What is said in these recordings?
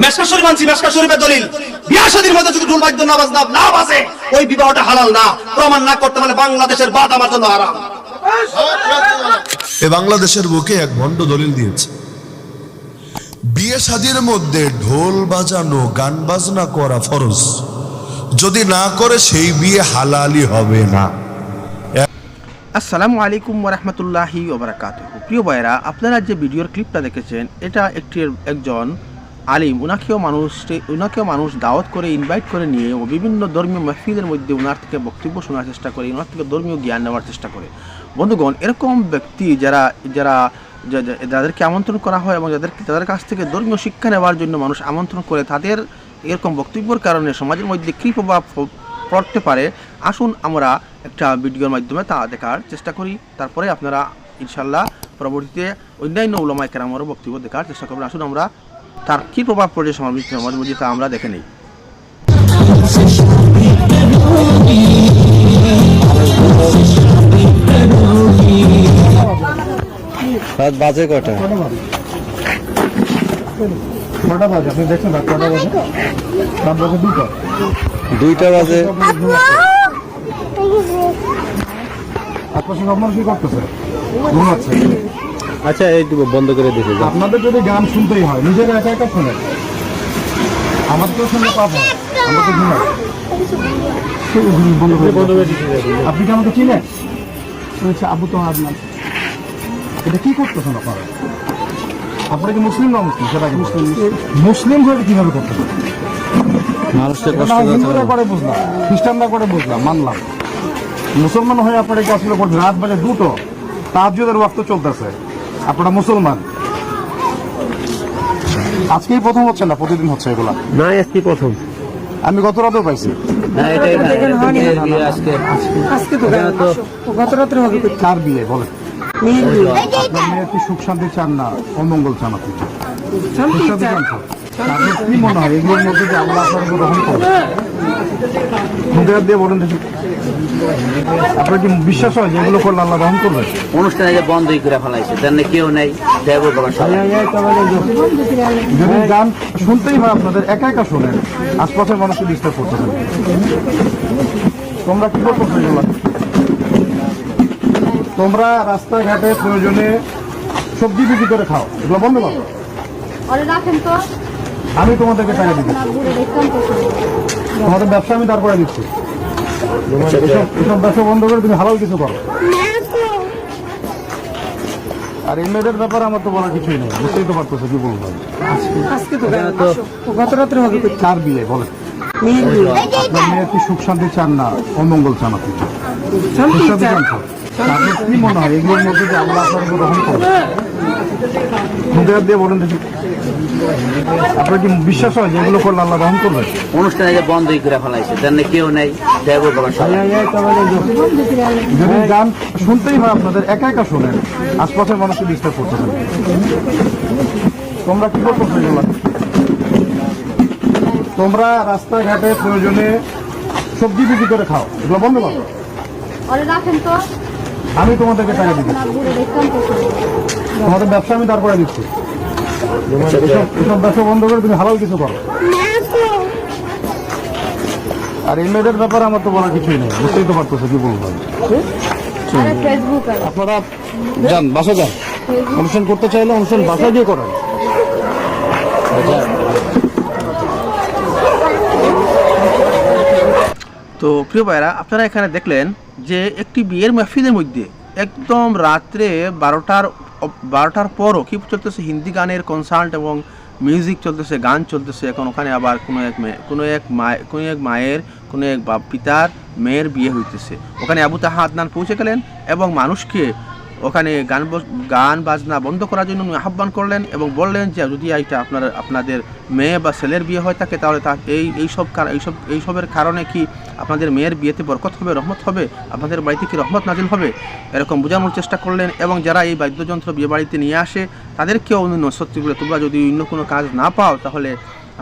মেসকা শরীফ আনছি মেসকা শরীফের দলিল। বিয়া শাদীর মধ্যে যদি ঢোল বাদ্য না না না বাজে ওই বিবাহটা হালাল না প্রমাণ না করতে পারলে বাংলাদেশের বাদ আমার জন্য হারাম। এ বাংলাদেশের বুকে এক ভণ্ড দলিল দিয়েছে। বিয়ে শাদির মধ্যে ঢোল বাজানো গান বাজনা করা ফরজ। যদি না করে সেই বিয়ে হালালি হবে না। আসসালামু আলাইকুম ওরহমতুল্লাহি ওবরাকাত প্রিয় ভাইরা আপনারা যে ভিডিওর ক্লিপটা দেখেছেন এটা একটি একজন আলিম, উনাকেও মানুষ উনাকেও মানুষ দাওয়াত করে ইনভাইট করে নিয়ে ও বিভিন্ন ধর্মীয় মাহফিলের মধ্যে উনার থেকে বক্তব্য শোনার চেষ্টা করে ওনার থেকে ধর্মীয় জ্ঞান নেওয়ার চেষ্টা করে। বন্ধুগণ, এরকম ব্যক্তি যারা যারা যাদেরকে আমন্ত্রণ করা হয় এবং যাদের তাদের কাছ থেকে ধর্মীয় শিক্ষা নেওয়ার জন্য মানুষ আমন্ত্রণ করে, তাদের এরকম বক্তব্যের কারণে সমাজের মধ্যে কী প্রভাব পড়তে পারে, আসুন আমরা একটা ভিডিওর মাধ্যমে তা দেখার চেষ্টা করি। তারপরে আপনারা ইনশাল্লাহ পরবর্তীতে অন্যান্য ওলামাই কেরামেরও বক্তব্য দেখার চেষ্টা করবেন। আসুন আমরা তার কী প্রভাব পড়ছে সমাজ সমাজের মধ্যে তা আমরা দেখে নিই। রাত বাজে কটা? কটা বাজে? আপনি দেখছেন রাত কটা বাজে? রাত বাজে দুটো। দুইটা বাজে। আশপাশে সব মানুষ কি করতেছে ঘুমাচ্ছে আচ্ছা এই বন্ধ করে দেখে। আপনাদের যদি গান শুনতেই হয় নিজেরা একা একা শোনেন। আমাদের তো শুনলে পাবো আমরা তো। আপনি কি আমাকে চিনেন? শুনেছি আবু তো আপনার এটা কি করতেছেন আপনারা? আপনারা কি মুসলিম না মুসলিম? সেটা কি মুসলিম? মুসলিম হয়ে কীভাবে মানুষের কষ্ট করতে হিন্দুরা করে বুঝলাম খ্রিস্টানরা করে বুঝলাম মানলাম। মুসলমান হয়ে আপনারা কি আসলে করছেন রাত বাজে দুটো তাহাজুদের ওয়াক্ত চলতেছে। আপনারা মুসলমান? আজকেই প্রথম হচ্ছে না? প্রতিদিন হচ্ছে এগুলা? না আজকে প্রথম। আমি গত রাতেও পাইছি। আজকে। তো গত রাত্রে কার বিয়ে? বলে মেয়ের মেয়ে কি সুখ শান্তি চান না অমঙ্গল চান আপনি। সুখ শান্তি। চান? এগুলোর মধ্যে যে দিয়ে আপনার কি বিশ্বাস হয় কেউ নেই গান শুনতেই হয় আপনাদের একা একা শোনেন আশপাশের মানুষকে ডিস্টার্ব করতেছেন তোমরা কি এগুলা তোমরা রাস্তাঘাটে প্রয়োজনে সবজি বিক্রি করে খাও এগুলো বন্ধ করো রাখেন তো। আমি তোমাদেরকে টাকা দিচ্ছি। তোমাদের ব্যবসা আমি তারপরে দিচ্ছি। এসব ব্যবসা বন্ধ করে তুমি হালাল কিছু করো। আর এই মেয়েদের ব্যাপারে আমার তো বলার কিছুই নেই। বুঝতেই তো পারতেছো কি বলব আজকে তো গত রাত্রে হবে? কার বিয়ে বলে। আপনার মেয়ে কি সুখ শান্তি চান না? অমঙ্গল চান আপনি। সুখ শান্তি চান? কি মনে হয়? এগুলোর মধ্যে যে আল্লাহ আপনার রহম করবে মুখে হাত দিয়ে বলেন দেখি। আপনার কি বিশ্বাস হয় যে এগুলো করলে আল্লাহ রহম করবে? অনুষ্ঠানে যে বন্ধই করে ফেলাইছে তার না কেউ নেই যদি গান শুনতেই হয় আপনাদের একা একা শোনেন আশপাশের মানুষকে ডিস্টার্ব করতেছেন তোমরা কি করতেছো এগুলা তোমরা রাস্তাঘাটে প্রয়োজনে সবজি বিক্রি করে খাও এগুলো বন্ধ করো। ওরে রাখেন তো। আমি তোমাদেরকে টাকা দিচ্ছি। তোমাদের ব্যবসা আমি তারপরে দিচ্ছি। এসব এসব ব্যবসা বন্ধ করে তুমি হালাল কিছু করো। আর এই মেয়েদের ব্যাপারে আমার তো বলার কিছুই নেই। বুঝতেই তো পারতেছো কি বলব আপনারা যান বাসা যান। অনুষ্ঠান করতে চাইলে অনুষ্ঠান বাসায় গিয়ে করেন। তো প্রিয় ভাইরা আপনারা এখানে দেখলেন যে একটি বিয়ের মাহফিলের মধ্যে একদম রাত্রে বারোটার বারোটার পরও কি চলতেছে? হিন্দি গানের কনসার্ট এবং মিউজিক চলতেছে, গান চলতেছে। এখন ওখানে আবার কোনো এক মেয়ে কোনো এক মায়ের কোনো এক মায়ের, কোনো এক বাপ পিতার মেয়ের বিয়ে হইতেছে। ওখানে আবু তাহা আদনান পৌঁছে গেলেন এবং মানুষকে ওখানে গান গান বাজনা বন্ধ করার জন্য উনি আহ্বান করলেন এবং বললেন যে যদি এইটা আপনার, আপনাদের মেয়ে বা ছেলের বিয়ে হয়ে থাকে তাহলে তা, এই এইসব এইসব এইসবের কারণে কি আপনাদের মেয়ের বিয়েতে বরকত হবে, রহমত হবে? আপনাদের বাড়িতে কি রহমত নাজিল হবে? এরকম বোঝানোর চেষ্টা করলেন এবং যারা এই বাদ্যযন্ত্র বিয়ে বাড়িতে নিয়ে আসে তাদেরকেও উনি বলে তোমরা যদি অন্য কোনো কাজ না পাও তাহলে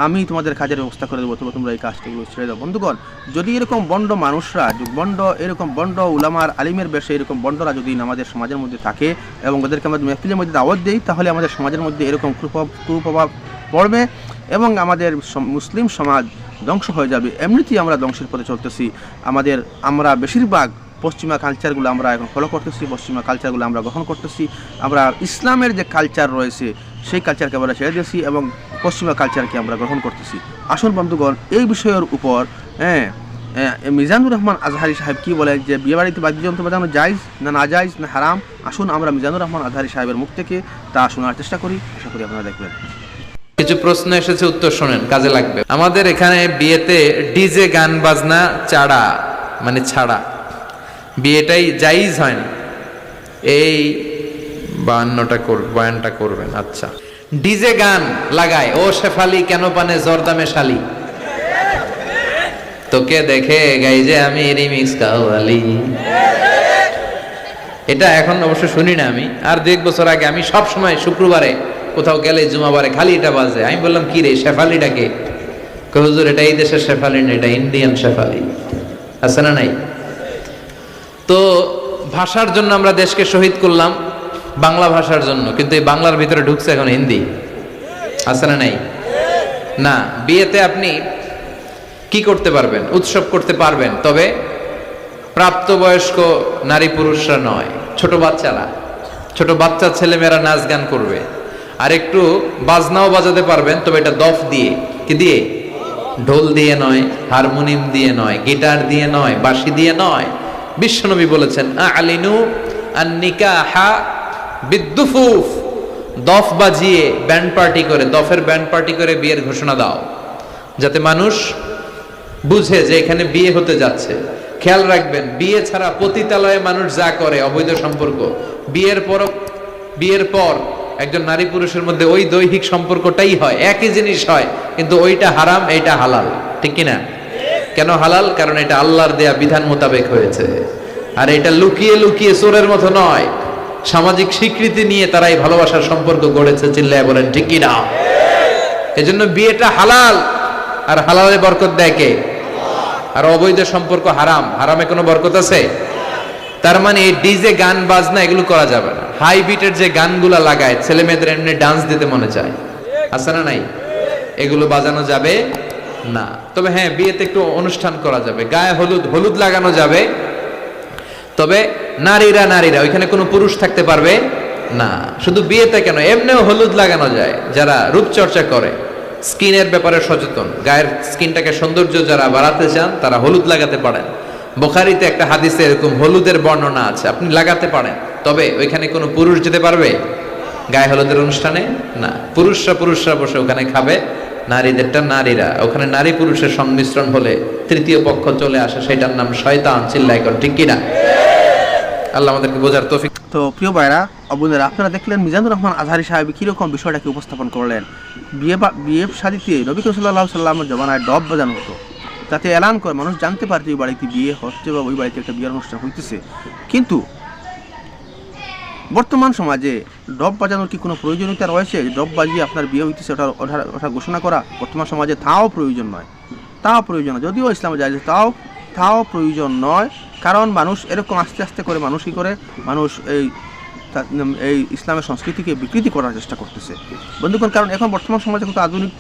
আমি তোমাদের কাজের ব্যবস্থা করে দেবো তবে তোমরা এই কাজটিগুলো ছেড়ে দাও। বন্ধুগণ, যদি এরকম বন্ড মানুষরা, বন্ড, এরকম বন্ড উলামার, আলিমের বেশে এরকম বন্ডরা যদি আমাদের সমাজের মধ্যে থাকে এবং ওদেরকে আমাদের মেহফিলের মধ্যে দাওয়াত দেই, তাহলে আমাদের সমাজের মধ্যে এরকম কুপ্রভাব পড়বে এবং আমাদের মুসলিম সমাজ ধ্বংস হয়ে যাবে। এমনিতেই আমরা ধ্বংসের পথে চলতেছি। আমাদের, আমরা বেশিরভাগ পশ্চিমা কালচারগুলো আমরা এখন ফলো করতেছি, পশ্চিমা কালচারগুলো আমরা গ্রহণ করতেছি। আমরা ইসলামের যে কালচার রয়েছে সেই কালচারকে আমরা ছেড়ে দিয়েছি এবং পশ্চিমা কালচারকে আমরা গ্রহণ করতেছি। আসুন বন্ধুগণ এই বিষয়ের উপর হ্যাঁ আহ, মিজানুর রহমান আজহারি সাহেব কি বলেন যে বিয়ে বাড়িতে বাদ্যযন্ত্র বাজানো জায়জ না না জায়জ না হারাম? আসুন আমরা মিজানুর রহমান আজহারি সাহেবের মুখ থেকে তা শোনার চেষ্টা করি। আশা করি আপনারা দেখবেন। কিছু প্রশ্ন এসেছে উত্তর শোনেন কাজে লাগবে। আমাদের এখানে বিয়েতে ডিজে গান বাজনা চাড়া মানে ছাড়া। বিয়েটাই জাইজ হয় না। এই বায়ান্নটা কর বয়ানটা করবেন আচ্ছা। ডিজে গান লাগায়, ও শেফালি কেন পানে জর্দামে শালি? তোকে দেখে গাই যে আমি রিমিক্স কাওয়ালি। এটা এখন অবশ্য শুনি না আমি, আর দু এক বছর আগে আমি সব সময় শুক্রবারে কোথাও গেলে জুমাবারে খালি এটা বাজে। আমি বললাম, কি রে শেফালিটাকে হুজুর, এটা এই দেশের শেফালি না, এটা ইন্ডিয়ান শেফালি। আছে না নাই? তো ভাষার জন্য আমরা দেশকে শহীদ করলাম। বাংলা ভাষার জন্য, কিন্তু এই বাংলার ভিতরে ঢুকছে এখন হিন্দি। আছে না নাই? না, বিয়েতে আপনি কি করতে পারবেন? উৎসব করতে পারবেন, তবে প্রাপ্তবয়স্ক নারী পুরুষরা নয়, ছোট বাচ্চারা। ছোট বাচ্চা ছেলেমেয়েরা নাচ গান করবে। আর একটু বাজনাও বাজাতে পারবেন, তবে এটা দফ দিয়ে। কি দিয়ে? ঢোল দিয়ে নয়, হারমোনিয়াম দিয়ে নয়, গিটার দিয়ে নয়, বাঁশি দিয়ে নয়। বিশ্বনবী বলেছেন আলিনু আন্নিকাহা বিদ্যুফুফ দফ বাজিয়ে ব্যান্ড পার্টি করে, দফের ব্যান্ড পার্টি করে বিয়ের ঘোষণা দাও। যাতে মানুষ বুঝে যে এখানে বিয়ে হতে যাচ্ছে। খেয়াল রাখবেন, বিয়ে ছাড়া পতিতালয়ে মানুষ যা করে, অবৈধ সম্পর্ক। বিয়ের পর বিয়ের পর একজন নারী পুরুষের মধ্যে ওই দৈহিক সম্পর্কটাই হয়, একই জিনিস হয়, কিন্তু ওইটা হারাম, এইটা হালাল। ঠিক কিনা? কেন হালাল? কারণ এটা আল্লাহর দেয়া বিধান মোতাবেক হয়েছে। আর এটা লুকিয়ে লুকিয়ে চোরের মতো নয়। সামাজিক স্বীকৃতি নিয়ে তারা এই ভালোবাসার সম্পর্ক গড়েছে চিল্লায় বলেন, ঠিক কিনা? এজন্য বিয়েটা হালাল। আর হালালে বরকত দেয় কে? আর অবৈধ সম্পর্ক হারাম। হারামে কোনো বরকত আছে? তার মানে এই ডিজে গান, বাজনা এগুলো করা যাবে না। হাই বিটের যে গানগুলা লাগায়, ছেলে মেয়েদের এমনি ডান্স দিতে মনে চায়। আছে না নাই? এগুলো বাজানো যাবে না। তবে হ্যাঁ বিয়েতে একটু অনুষ্ঠান করা যাবে। গায়ে হলুদ হলুদ লাগানো যাবে। তবে নারীরা নারীরা, ওইখানে কোনো পুরুষ থাকতে পারবে না। শুধু বিয়েতে কেন? এমনিও হলুদ লাগানো যায়, যারা রূপচর্চা করে। স্কিনের ব্যাপারে সচেতন। গায়ের স্কিনটাকে সৌন্দর্য যারা বাড়াতে চান, তারা হলুদ লাগাতে পারেন। বোখারিতে একটা হাদিসে এরকম হলুদের বর্ণনা আছে, আপনি লাগাতে পারেন। তবে ওইখানে কোনো পুরুষ যেতে পারবে? গায়ে হলুদের অনুষ্ঠানে? না। পুরুষরা পুরুষরা বসে ওখানে খাবে, নারীদেরটা নারীরা। ওখানে নারী পুরুষের সংমিশ্রণ হলে তৃতীয় পক্ষ চলে আসে, সেটার নাম শয়তান চিল্লাই কর, ঠিক কিনা? আল্লাহ আমাদেরকে বোঝার তো প্রিয় ভাইরা আপনারা দেখলেন মিজানুর রহমান আজহারি সাহেব বিষয়টাকে উপস্থাপন করলেন? বিয়ে বিয়ে নবী সাল্লামের জমানায় ডব বাজানো হতো। যাতে এলান করে মানুষ জানতে পারে যে ওই বাড়িতে বিয়ে হচ্ছে বা ওই বাড়িতে একটা বিয়ের অনুষ্ঠান হইতেছে। কিন্তু বর্তমান সমাজে ডব বাজানোর কি কোনো প্রয়োজনীয়তা রয়েছে? ডব বাজিয়ে আপনার বিয়ে হইতেছে ওটা ওটা ঘোষণা করা বর্তমান সমাজে তাও প্রয়োজন নয়। তাও প্রয়োজন যদিও ইসলামে যায় তাও তাও প্রয়োজন নয়। কারণ মানুষ এরকম আস্তে আস্তে করে মানুষ কী করে? মানুষ এই এই ইসলামের সংস্কৃতিকে বিকৃতি করার চেষ্টা করতেছে। বন্ধুগণ, কারণ এখন বর্তমান সমাজে কিন্তু আধুনিক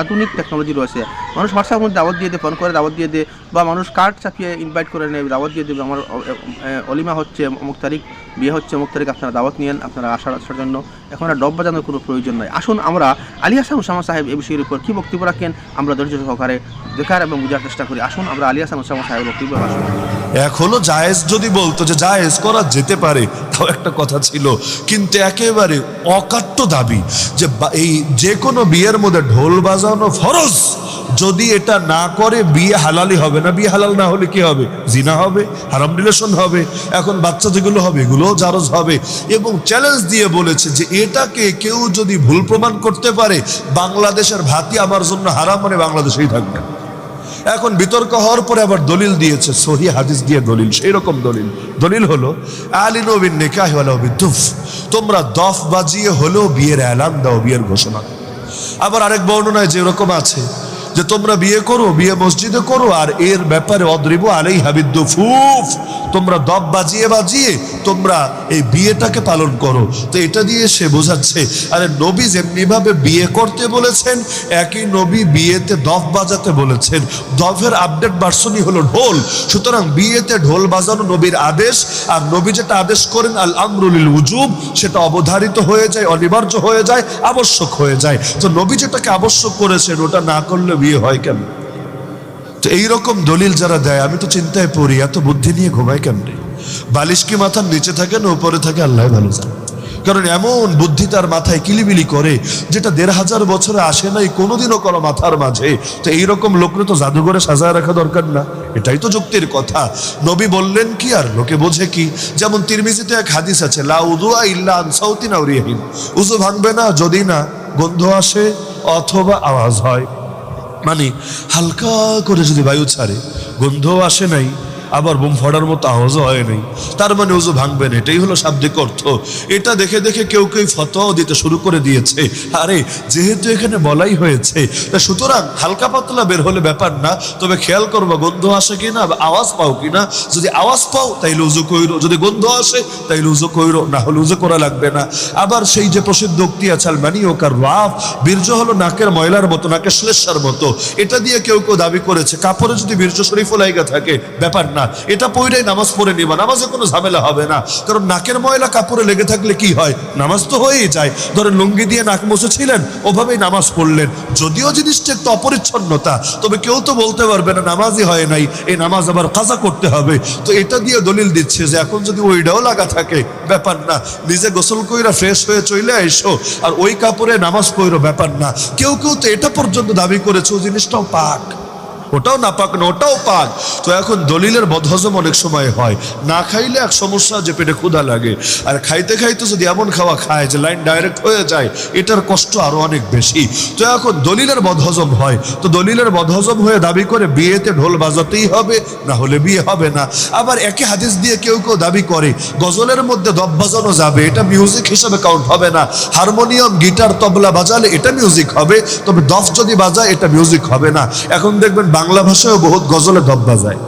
আধুনিক টেকনোলজি রয়েছে। মানুষ হোয়াটসঅ্যাপ মধ্যে দাওয়াত দিয়ে দেয় ফোন করে দাওয়াত দিয়ে দেয় বা মানুষ কার্ড চাপিয়ে ইনভাইট করে নেয়, দাওয়াত দিয়ে দেবে আমার অলিমা হচ্ছে, অমুক তারিখ, বিয়ে হচ্ছে, অমুক তারিখ আপনারা দাওয়াত নিয়েন, আপনারা আসার আসার জন্য। এখন আর ডব বাজানোর কোনো প্রয়োজন নাই। আসুন আমরা আলী হাসান উসামা সাহেব এই বিষয়ের উপর কী বক্তব্য রাখেন, আমরা ধৈর্য সহকারে দেখার এবং বোঝার চেষ্টা করি। আসুন আমরা আলী হাসান উসামা সাহেব বক্তব্য আসুন। এখনও জায়েজ যদি বলতো যে জায়েজ করা যেতে পারে, তাও একটা কথা ছিল। কিন্তু একেবারে অকাট্য দাবি যে এই যে কোনো বিয়ের মধ্যে ঢোল বাজানো ফরজ। যদি এটা না করে, বিয়ে হালালি হবে না। বিয়ে হালাল না হলে কি হবে? জিনা হবে, হারাম রিলেশন হবে, এখন বাচ্চা যেগুলো হবে, এগুলোও জারজ হবে। এবং চ্যালেঞ্জ দিয়ে বলেছে যে এটাকে কেউ যদি ভুল প্রমাণ করতে পারে, বাংলাদেশের ভাতি আমার জন্য হারাম মানে বাংলাদেশেই থাকবে। এখন বিতর্ক হওয়ার পরে আবার দলিল দিয়েছে, সহি হাদিস দিয়ে দলিল সেই রকম দলিল। দলিল হলো আলী নবীন নিকাহ বিদ্যুফ তোমরা দফ বাজিয়ে হলেও বিয়ের এলান দাও, বিয়ের ঘোষণা। আবার আরেক বর্ণনায় যে রকম আছে, যে তোমরা বিয়ে করো, বিয়ে মসজিদে করো, আর এর ব্যাপারে অদ্রিব আলাই হাবিদ্দু ফুফ তোমরা দফ বাজিয়ে বাজিয়ে তোমরা এই বিয়েটাকে পালন করো। তো এটা দিয়ে সে বোঝাচ্ছে, আরে নবী যেমনি ভাবে বিয়ে করতে বলেছেন, একই নবী বিয়েতে দফ বাজাতে বলেছেন। দফের আপডেট ভার্সনই হলো ঢোল। সুতরাং বিয়েতে ঢোল বাজানো নবীর আদেশ, আর নবী যেটা আদেশ করেন, আল আমরুল উজুব, সেটা অবধারিত হয়ে যায়, অনিবার্য হয়ে যায়, আবশ্যক হয়ে যায়। তো নবী যেটাকে আবশ্যক করেছেন, ওটা না করলে বিয়ে হয় কেন? তো এইরকম দলিল যারা দেয়, আমি তো চিন্তায় পড়ি, এত বুদ্ধি নিয়ে ঘুমাই কেমনে? বালিশ কি মাথার নিচে থাকে না উপরে থাকে? আল্লাহ ভালো জানে। কারণ এমন বুদ্ধি তার মাথায় কিলিবিলি করে, যেটা দেড় হাজার বছরে আসে নাই, কোনোদিনও কোনো মাথার মাঝে। তো এইরকম লোকরে তো জাদুঘরে সাজায় রাখা দরকার না। এটাই তো যুক্তির কথা। নবী বললেন কি আর লোকে বোঝে কি? যেমন তিরমিজিতে এক হাদিস আছে, লা উদুয়া ইল্লা আনসাউতিন আউরিয়াহিন উজু ভাঙবে না যদি না গন্ধ আসে, অথবা আওয়াজ হয়। মানে হালকা করে যদি বায়ু ছাড়ে, গন্ধও আসে নাই আবার বোম ফাটার মতো আওয়াজও হয় নাই। তার মানে উজু ভাঙবেন, এটাই হলো শাব্দিক অর্থ। এটা দেখে দেখে কেউ কেউ ফতোয়াও দিতে শুরু করে দিয়েছে। আরে, যেহেতু এখানে বলাই হয়েছে, তা সুতরাং হালকা পাতলা বের হলে ব্যাপার না, তবে খেয়াল করব গন্ধ আসে কিনা আওয়াজ পাও কিনা। যদি আওয়াজ পাও, তাইলে উজু কইরো। যদি গন্ধ আসে, তাইলে উজু কইরো, না হলে উজু করা লাগবে না। আবার সেই যে প্রসিদ্ধ উক্তি আছে আল মানি ওকার রাফ, বীর্য হলো নাকের ময়লার মতো, নাকের শ্লেষার মতো। এটা দিয়ে কেউ কেউ দাবি করেছে, কাপড়ে যদি বীর্য শরীফ লাইগা থাকে, ব্যাপার না। এটা পইরাই নামাজ পড়ে নিবা। নামাজে কোনো ঝামেলা হবে না। কারণ নাকের ময়লা কাপড়ে লেগে থাকলে কি হয়? নামাজ তো হয়েই যায়। ধরেন লুঙ্গি দিয়ে নাক মুছেছিলেন, ওভাবেই নামাজ পড়লেন। যদিও জিনিসটা একটু অপরিচ্ছন্নতা, তবে কেউ তো বলতে পারবে না, নামাজই হয় নাই। এই নামাজ আবার কাজা করতে হবে। তো এটা দিয়ে দলিল দিচ্ছে যে এখন যদি ওইটাও লাগা থাকে, ব্যাপার না। নিজে গোসল কইরা ফ্রেশ হয়ে চলে আইসো। আর ওই কাপড়ে নামাজ পড়ো, ব্যাপার না। কেউ কেউ তো এটা পর্যন্ত দাবি করেছে ওই জিনিসটাও পাক। ওটাও না পাক না, ওটাও পাক। তো এখন দলিলের বদহজম অনেক সময় হয়। না খাইলে এক সমস্যা যে পেটে ক্ষুধা লাগে। আর খাইতে খাইতে যদি এমন খাওয়া খায় যে লাইন ডাইরেক্ট হয়ে যায়, এটার কষ্ট আরও অনেক বেশি। তো এখন দলিলের বদহজম হয়। তো দলিলের বদহজম হয়ে দাবি করে বিয়েতে ঢোল বাজাতেই হবে, না হলে বিয়ে হবে না। আবার একে হাদিস দিয়ে কেউ কেউ দাবি করে, গজলের মধ্যে দব বাজানো যাবে, এটা মিউজিক হিসাবে কাউন্ট হবে না। হারমোনিয়াম, গিটার, তবলা বাজালে এটা মিউজিক হবে, তবে দফ যদি বাজায়, এটা মিউজিক হবে না। এখন দেখবেন বাংলা ভাষায়ও বহুত গজলে দব বাজায়।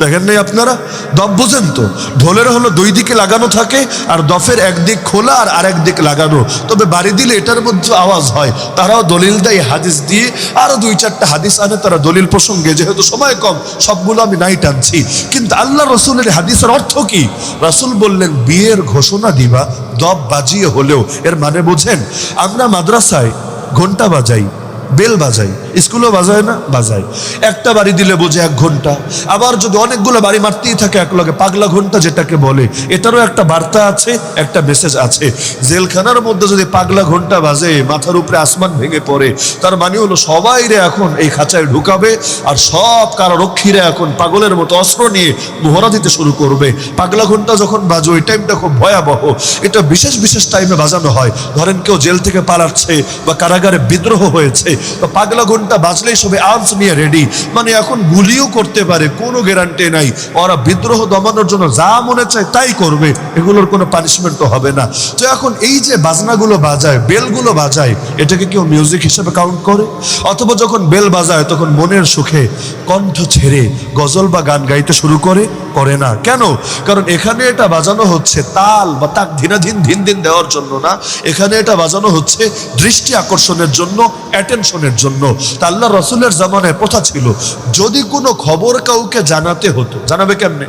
দেখেন নাই আপনারা? দফ বোঝেন তো। ঢোলের হলো দুই দিকে লাগানো থাকে, আর দফের একদিক খোলা আর আরেক দিক লাগানো। তবে বাড়ি দিলে এটার মধ্যে আওয়াজ হয়। তারাও দলিল দেয় হাদিস দিয়ে, আরও দুই চারটা হাদিস আনে, তারা দলিল প্রসঙ্গে, যেহেতু সময় কম, সবগুলো আমি নাই টানছি। কিন্তু আল্লাহ রসুলের হাদিসের অর্থ কি? রসুল বললেন, বিয়ের ঘোষণা দিবা, দব বাজিয়ে হলেও। এর মানে বোঝেন, আমরা মাদ্রাসায় ঘণ্টা বাজাই। বেল বাজাই স্কুলও বাজায় না, বাজায়। একটা বাড়ি দিলে বোঝে এক ঘণ্টা। আবার যদি অনেকগুলো বাড়ি মারতেই থাকে এক লগে পাগলা ঘণ্টা যেটাকে বলে, এটারও একটা বার্তা আছে, একটা মেসেজ আছে। জেলখানার মধ্যে যদি পাগলা ঘণ্টা বাজে, মাথার উপরে আসমান ভেঙে পড়ে, তার মানে হলো সবাই রে এখন এই খাঁচায় ঢুকাবে, আর সব কারারক্ষীরা এখন পাগলের মতো অস্ত্র নিয়ে মোহরা দিতে শুরু করবে। পাগলা ঘণ্টা যখন বাজো, ওই টাইমটা খুব ভয়াবহ। এটা বিশেষ বিশেষ টাইমে বাজানো হয়। ধরেন কেউ জেল থেকে পালাচ্ছে বা কারাগারে বিদ্রোহ হয়েছে তো পাগলা ঘণ্টা বাজলেই সবে আর্মস নিয়ে রেডি মানে এখন গুলিও করতে পারে, কোনো গ্যারান্টি নাই। ওরা বিদ্রোহ দমানোর জন্য যা মনে চায় তাই করবে, এগুলোর কোনো পানিশমেন্ট তো হবে না। তো এখন এই যে বাজনাগুলো বাজায়, বেলগুলো বাজায়, এটাকে কেউ মিউজিক হিসেবে কাউন্ট করে? অথবা যখন বেল বাজায়, তখন মনের সুখে কণ্ঠ ছেড়ে গজল বা গান গাইতে শুরু করে? করে না। কেন? কারণ এখানে এটা বাজানো হচ্ছে তাল বা তাক ধীনাধীন ধিন দিন দেওয়ার জন্য না। এখানে এটা বাজানো হচ্ছে দৃষ্টি আকর্ষণের জন্য অ্যাটেনশনের জন্য। তা আল্লাহ রসুলের জামানায় প্রথা ছিল, যদি কোনো খবর কাউকে জানাতে হতো, জানাবে কেমনে?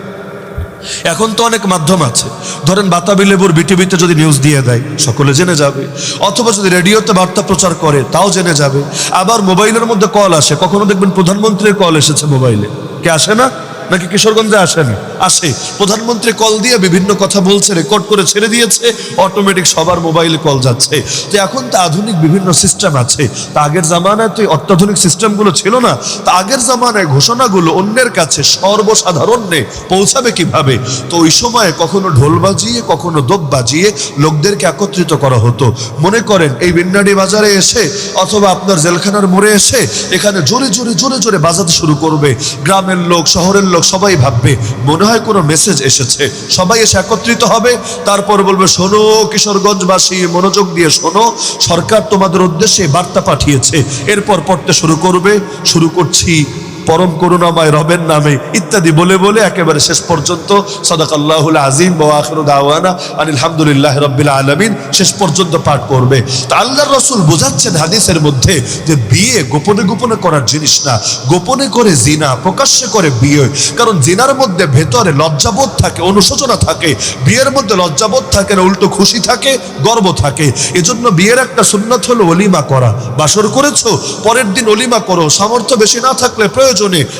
এখন তো অনেক মাধ্যম আছে। ধরেন বাতাবি লেবুর বিটিভিতে যদি নিউজ দিয়ে দেয়, সকলে জেনে যাবে। অথবা যদি রেডিওতে বার্তা প্রচার করে, তাও জেনে যাবে। আবার মোবাইলের মধ্যে কল আসে। কখনো দেখবেন প্রধানমন্ত্রীর কল এসেছে মোবাইলে। কে আসে না? নাকি কিশোরগঞ্জে আসেন? আসে। প্রধানমন্ত্রী কল দিয়ে বিভিন্ন কথা বলছে রেকর্ড করে ছেড়ে দিয়েছে অটোমেটিক সবার মোবাইলে কল যাচ্ছে। তো এখন তো আধুনিক বিভিন্ন সিস্টেম আছে। তা আগের জামানায় তো অত্যাধুনিক সিস্টেমগুলো ছিল না। তা আগের জামানায় ঘোষণাগুলো অন্যের কাছে সর্বসাধারণে পৌঁছাবে কীভাবে? তো ওই সময়ে কখনো ঢোল বাজিয়ে, কখনো দোপ বাজিয়ে লোকদেরকে একত্রিত করা হতো। মনে করেন এই বিন্নাডি বাজারে এসে, অথবা আপনার জেলখানার মোড়ে এসে, এখানে জোরে জোরে জোরে জোরে বাজাতে শুরু করবে। গ্রামের লোক, শহরের লোক সবাই ভাববে, মনে হয় কোনো মেসেজ এসেছে। সবাই এসে একত্রিত হবে, তারপর বলবে, শোনো কিশোরগঞ্জবাসী, মনোযোগ দিয়ে শোনো, সরকার তোমাদের উদ্দেশ্যে বার্তা পাঠিয়েছে। এরপর পড়তে শুরু করবে, শুরু করছি পরম করুণাময় রবের নামে ইত্যাদি বলে বলে একেবারে শেষ পর্যন্ত সদাক সদাকাল্লাহুল আজিম ওয়াখির দাওয়ানা আলহামদুলিল্লাহ রব্বিল আলমিন শেষ পর্যন্ত পাঠ করবে। তা আল্লাহ রসুল বোঝাচ্ছেন হাদিসের মধ্যে যে বিয়ে গোপনে গোপনে করার জিনিস না। গোপনে করে জিনা, প্রকাশ্যে করে বিয়ে। কারণ জিনার মধ্যে ভেতরে লজ্জাবোধ থাকে, অনুশোচনা থাকে। বিয়ের মধ্যে লজ্জাবোধ থাকে না, উল্টো খুশি থাকে, গর্ব থাকে। এজন্য বিয়ের একটা সুন্নত হলো অলিমা করা। বাসর করেছ, পরের দিন অলিমা করো। সামর্থ্য বেশি না থাকলে প্রয়োজনে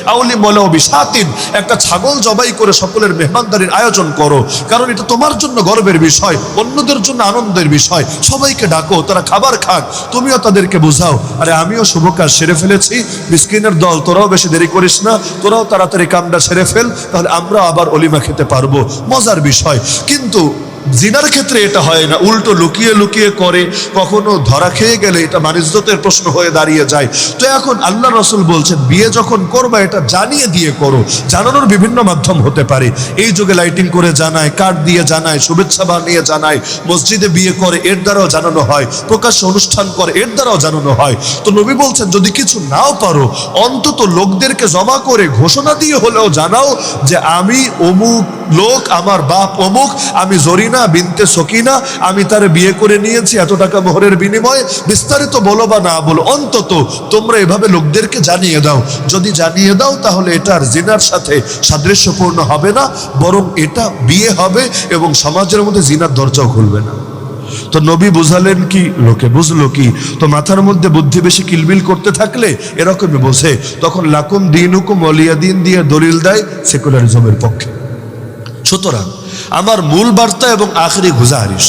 আউলি মলবি সাতিন একটা ছাগল জবাই করে সকলের মেহমানদারির আয়োজন করো। কারণ এটা তোমার জন্য গর্বের বিষয়, অন্যদের জন্য আনন্দের বিষয়। সবাইকে ডাকো, তারা খাবার খাক, তুমিও তাদেরকে বোঝাও। আরে আমিও শুভ কাজ সেরে ফেলেছি। মিসকিনের দল, তোরাও বেশি দেরি করিস না, তোরাও তাড়াতাড়ি কামটা সেরে ফেল, তাহলে আমরা আবার অলিমা খেতে পারব। মজার বিষয়। কিন্তু জিনার ক্ষেত্রে এটা হয় না, উল্টো লুকিয়ে লুকিয়ে করে, কখনো ধরা খেয়ে গেলে এটা মানিজ্যতের প্রশ্ন হয়ে দাঁড়িয়ে যায়। তো এখন আল্লাহ রসুল বলছেন, বিয়ে যখন করবা, এটা জানিয়ে দিয়ে করো। জানানোর বিভিন্ন মাধ্যম হতে পারে। এই যুগে লাইটিং করে জানায় কার্ড দিয়ে জানায়, শুভেচ্ছা বানিয়ে জানায়, মসজিদে বিয়ে করে, এর দ্বারাও জানানো হয়, প্রকাশ্য অনুষ্ঠান করে, এর দ্বারাও জানানো হয়। তো নবী বলছেন, যদি কিছু নাও পারো, অন্তত লোকদেরকে জমা করে ঘোষণা দিয়ে হলেও জানাও যে আমি অমুক লোক, আমার বাপ অমুক, আমি জরিনা বিনতে সকিনা, আমি তার বিয়ে করে নিয়েছি, এত টাকা মোহরের বিনিময়ে। বিস্তারিত বলো বা না বলো, অন্তত তোমরা এভাবে লোকদেরকে জানিয়ে দাও। যদি জানিয়ে দাও, তাহলে এটা আর জিনার সাথে সাদৃশ্যপূর্ণ হবে না, বরং এটা বিয়ে হবে এবং সমাজের মধ্যে জিনার দরজাও খুলবে না। তো নবী বুঝালেন কি? লোকে বুঝলো কি? তো মাথার মধ্যে বুদ্ধি বেশি কিলবিল করতে থাকলে এরকমই বোঝে। তখন লাকুম দিন হুকুম অলিয়া দিন দিয়ে দলিল দেয় সেকুলারিজমের পক্ষে। সুতরাং আমার মূল বার্তা এবং আখরি গুজারিশ,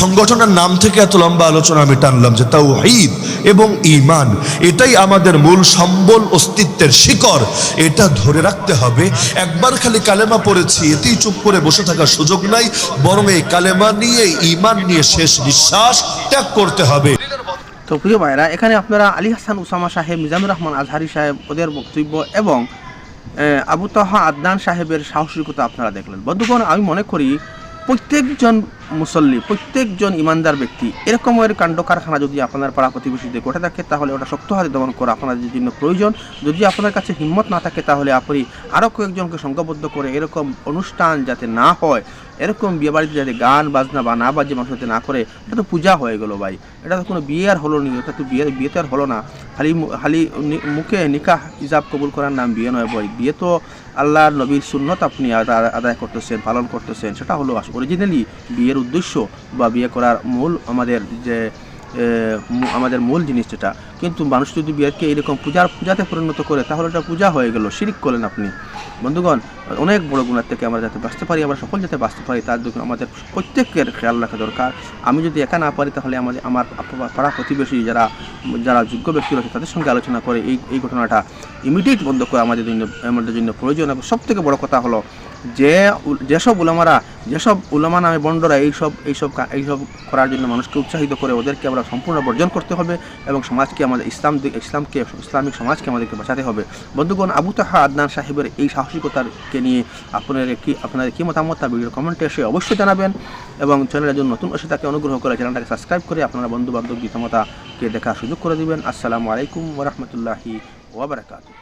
সংগঠনের নাম থেকে এত লম্বা আলোচনা আমি টানলাম যে তাও ঈদ এবং ইমান এটাই আমাদের মূল সম্বল অস্তিত্বের শিকড়। এটা ধরে রাখতে হবে, একবার খালি কালেমা পড়েছি, এতেই চুপ করে বসে থাকার সুযোগ নাই, বরং এই কালেমা নিয়ে ইমান নিয়ে শেষ নিঃশ্বাস ত্যাগ করতে হবে। তো প্রিয় ভাইরা এখানে আপনারা আলী হাসান উসামা সাহেব মিজানুর রহমান আজহারি সাহেব ওদের বক্তব্য এবং আবু তাহা আদনান সাহেবের সাহসিকতা আপনারা দেখলেন। বন্ধুগণ, আমি মনে করি প্রত্যেকজন মুসল্লি, প্রত্যেকজন ইমানদার ব্যক্তি এরকমের কাণ্ড কারখানা যদি আপনার পাড়া প্রতিবেশীদের ঘটে থাকে, তাহলে ওটা শক্ত হাতে দমন করা আপনাদের জন্য প্রয়োজন। যদি আপনার কাছে হিম্মত না থাকে, তাহলে আপনি আরও কয়েকজনকে সংঘবদ্ধ করে এরকম অনুষ্ঠান যাতে না হয় এরকম বিয়ে বাড়িতে যাতে গান, বাজনা বা না বাজে মানুষ না করে, এটা তো পূজা হয়ে গেলো ভাই। এটা তো কোনো বিয়ে আর হলো নি, এটা তো বিয়ে তো আর হলো না। খালি খালি মুখে নিকাহ হিসাব কবুল করার নাম বিয়ে নয় ভাই। বিয়ে তো আল্লাহর নবীর সুন্নত আপনি আদা- আদায় করতেছেন, পালন করতেছেন, সেটা হলো অরিজিনালি বিয়ের উদ্দেশ্য বা বিয়ে করার মূল আমাদের যে আমাদের মূল জিনিস যেটা কিন্তু মানুষ যদি বিয়েকে এরকম পূজার, পূজাতে পরিণত করে, তাহলে এটা পূজা হয়ে গেল, শিরিক করলেন আপনি। বন্ধুগণ, অনেক বড় গুণার থেকে আমরা যাতে বাঁচতে পারি, আমরা সকল যাতে বাঁচতে পারি, তার জন্য আমাদের প্রত্যেকের খেয়াল রাখা দরকার। আমি যদি একা না পারি, তাহলে আমাদের, আমার পাড়া প্রতিবেশী যারা যারা যোগ্য ব্যক্তি রয়েছে, তাদের সঙ্গে আলোচনা করে, এই এই ঘটনাটা ইমিডিয়েট বন্ধ করা আমাদের জন্য আমাদের জন্য প্রয়োজন। এবং সব থেকে বড় কথা হলো যে যেসব উলামারা, যেসব উলামা নামে বন্ডরা এইসব এইসব এইসব করার জন্য মানুষকে উৎসাহিত করে ওদেরকে আমরা সম্পূর্ণ বর্জন করতে হবে এবং সমাজকে আমাদের ইসলাম ইসলামকে, ইসলামিক সমাজকে আমাদেরকে বাঁচাতে হবে। বন্ধুগণ, আবু তাহা আদনান সাহেবের এই সাহসিকতাকে নিয়ে আপনাদের কি, আপনাদের কী মতামত তা ভিডিও কমেন্টে এসে অবশ্যই জানাবেন এবং চ্যানেলের জন্য নতুন এসে তাকে অনুগ্রহ করে চ্যানেলটাকে সাবস্ক্রাইব করে আপনারা বন্ধু বান্ধব দেখার সুযোগ করে দিবেন। আসসালামু আলাইকুম ওরহমতুল্লাহি ওবরাকাতু